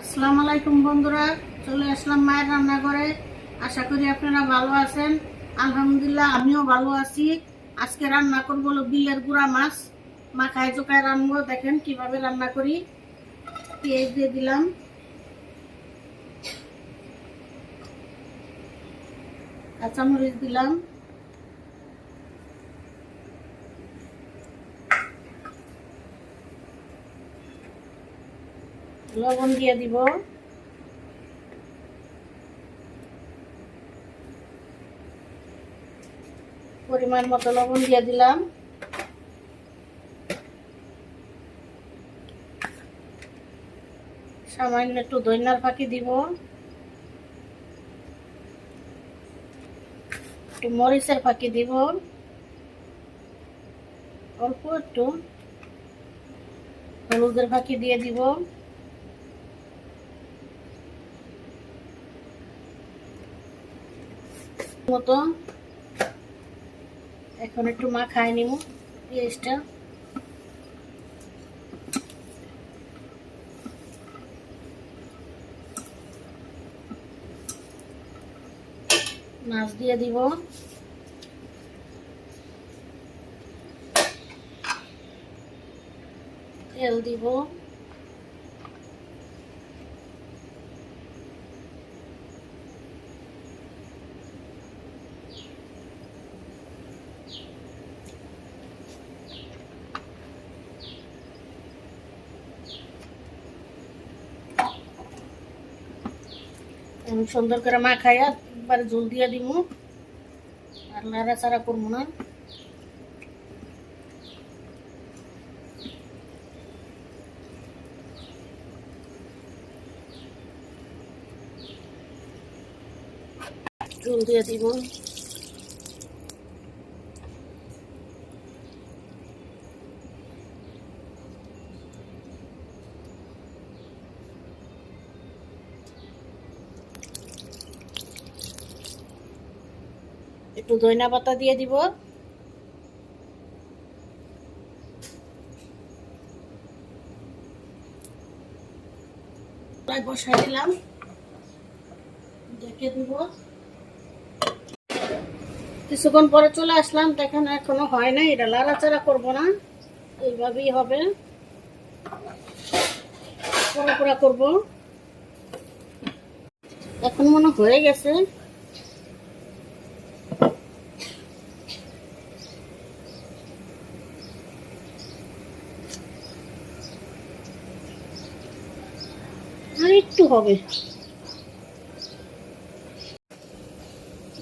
আসসালামু আলাইকুম বন্ধুরা, চলে আসলাম মায়ের রান্নাঘরে। আশা করি আপনারা ভালো আছেন। আলহামদুলিল্লাহ, আমিও ভালো আছি। আজকে রান্না করব বিলের গুঁড়া মাছ। মাখায় চোখায় রান্নবো, দেখেন কীভাবে রান্না করি। পেঁয়াজ দিয়ে দিলাম। কাঁচামরিচ দিলাম। লবণ দিয়ে দিব। পরিমাণ মতো লবণ দিয়ে দিলাম। সামান্য একটু দইনার ফাঁকি দিব। একটু মরিচের ফাঁকি দিব। অল্প একটু হলুদের ফাঁকি দিয়ে দিব। মতো। এখন একটু মাখায় নিব পেঁয়াজটা। মাছ দিয়ে দিব। তেল দিব। আমি সুন্দর করে মাখাইয়া একবারে জল দিয়ে দিব আর নাড়াচাড়া করব না। জল দিয়ে দিব একটু ধনিয়া পাতা দিয়ে দিব। বসাই দিলাম। দেখে দিব। কিছুক্ষণ পরে চলে আসলাম। দেখেন এখনও হয় না এটা লাড়াচাড়া করব না। এইভাবেই হবে। পোড়া করব। এখন মনে হয়ে গেছে। আর একটু হবে।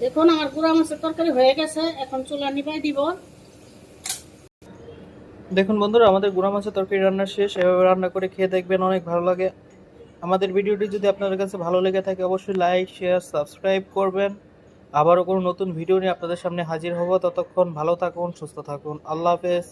দেখুন, আমার গুঁড়া মাছের তরকারি হয়ে গেছে। এখন চুলা নিভাই দিব। দেখুন বন্ধুরা, আমাদের গুঁড়া মাছের তরকারি রান্না শেষ। এভাবে রান্না করে খেয়ে দেখবেন অনেক ভালো লাগে। আমাদের ভিডিওটি যদি আপনাদের কাছে ভালো লেগে থাকে, অবশ্যই লাইক, শেয়ার, সাবস্ক্রাইব করবেন। আবারও কোনো নতুন ভিডিও নিয়ে আপনাদের সামনে হাজির হব। ততক্ষণ ভালো থাকুন, সুস্থ থাকুন। আল্লাহ হাফেজ।